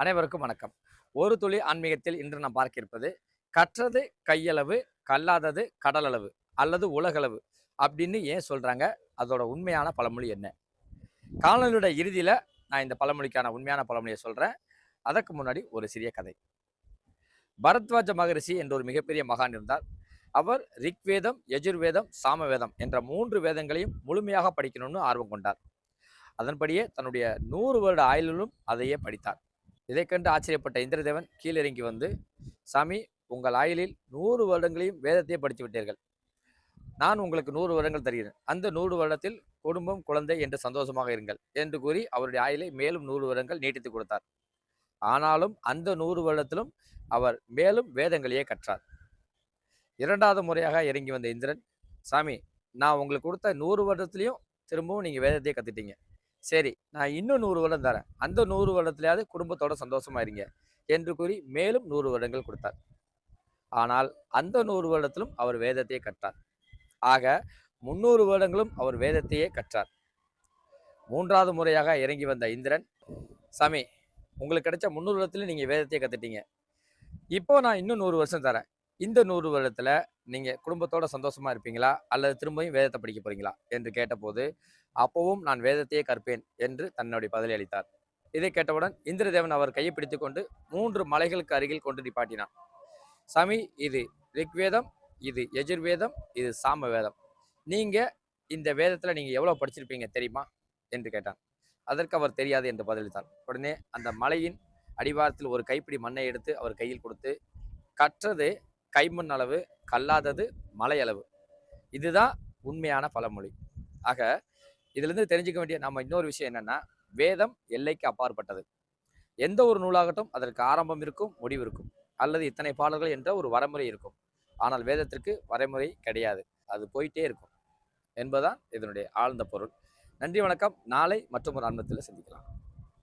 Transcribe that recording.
அனைவருக்கும் வணக்கம். ஒரு துளி ஆன்மீகத்தில் இன்று நாம் பார்க்க இருப்பது கற்றது கையளவு கல்லாதது கடலளவு அல்லது உலகளவு அப்படின்னு ஏன் சொல்கிறாங்க அதோட உண்மையான பழமொழி என்ன? காலனியோட இறுதியில் நான் இந்த பழமொழிக்கான உண்மையான பழமொழியை சொல்கிறேன் அதற்கு முன்னாடி ஒரு சிறிய கதை. பரத்வாஜ மகரிஷி என்ற ஒரு மிகப்பெரிய மகான் இருந்தார். அவர் ரிக்வேதம் யஜுர்வேதம் சாமவேதம் என்ற மூன்று வேதங்களையும் முழுமையாக படிக்கணும்னு ஆர்வம் கொண்டார். அதன்படியே தன்னுடைய நூறு வருட ஆயுளிலும் அதையே படித்தார். இதை கண்டு ஆச்சரியப்பட்ட இந்திரதேவன் கீழிறங்கி வந்து சாமி உங்கள் ஆயுளில் நூறு வருடங்களையும் வேதத்தையே படித்து விட்டீர்கள். நான் உங்களுக்கு நூறு வருடங்கள் தருகிறேன். அந்த நூறு வருடத்தில் குடும்பம் குழந்தை என்று சந்தோஷமாக இருங்கள் என்று கூறி அவருடைய ஆயுளை மேலும் நூறு வருடங்கள் நீட்டித்து கொடுத்தார். ஆனாலும் அந்த நூறு வருடத்திலும் அவர் மேலும் வேதங்களையே கற்றார். இரண்டாவது முறையாக இறங்கி வந்த இந்திரன் சாமி நான் உங்களுக்கு கொடுத்த நூறு வருடத்துலையும் திரும்பவும் நீங்கள் வேதத்தையே கற்றுட்டீங்க சரி நான் இன்னும் நூறு வருடம் தரேன். அந்த நூறு வருடத்திலேயாவது குடும்பத்தோட சந்தோஷமா இருங்க என்று கூறி மேலும் நூறு வருடங்கள் கொடுத்தார். ஆனால் அந்த நூறு வருடத்திலும் அவர் வேதத்தையே கற்றார். ஆக முன்னூறு வருடங்களும் அவர் வேதத்தையே கற்றார். மூன்றாவது முறையாக இறங்கி வந்த இந்திரன் சாமி உங்களுக்கு கிடைச்ச முந்நூறு வருடத்துல நீங்க வேதத்தையே கத்துட்டீங்க. இப்போ நான் இன்னும் நூறு வருஷம் தரேன். இந்த நூறு வருடத்துல நீங்க குடும்பத்தோட சந்தோஷமா இருப்பீங்களா? அல்லது திரும்பியும் வேதத்தை படிக்க போறீங்களா? என்று கேட்டபோது அப்பவும் நான் வேதத்தையே கற்பேன் என்று தன்னுடைய பதிலளித்தார் இதை கேட்டவுடன் இந்திரதேவன் அவர் கையை பிடித்து கொண்டு மூன்று மலைகளுக்கு அருகில் கொண்டு நிப்பாட்டினான். சாமி இது ரிக்வேதம் இது எஜுர்வேதம் இது சாம வேதம் நீங்கள் இந்த வேதத்தில் நீங்கள் எவ்வளோ படிச்சிருப்பீங்க தெரியுமா? என்று கேட்டான். அதற்கு அவர் தெரியாது என்று பதிலளித்தார். உடனே அந்த மலையின் அடிவாரத்தில் ஒரு கைப்பிடி மண்ணை எடுத்து அவர் கையில் கொடுத்து கற்றது கைமண் அளவு கல்லாதது மலை அளவு. இதுதான் உண்மையான பழமொழி. ஆக இதிலிருந்து தெரிஞ்சுக்க வேண்டிய நம்ம இன்னொரு விஷயம் என்னென்னா வேதம் எல்லைக்கு அப்பாற்பட்டது. எந்த ஒரு நூலாகட்டும் அதற்கு ஆரம்பம் இருக்கும் முடிவு இருக்கும். அல்லது இத்தனை பாடல்கள் என்ற ஒரு வரைமுறை இருக்கும். ஆனால் வேதத்திற்கு வரைமுறை கிடையாது. அது போயிட்டே இருக்கும். என்பதுதான் இதனுடைய ஆழ்ந்த பொருள். நன்றி வணக்கம். நாளை மற்றும் ஒரு அன்பத்தில் சந்திக்கலாம்.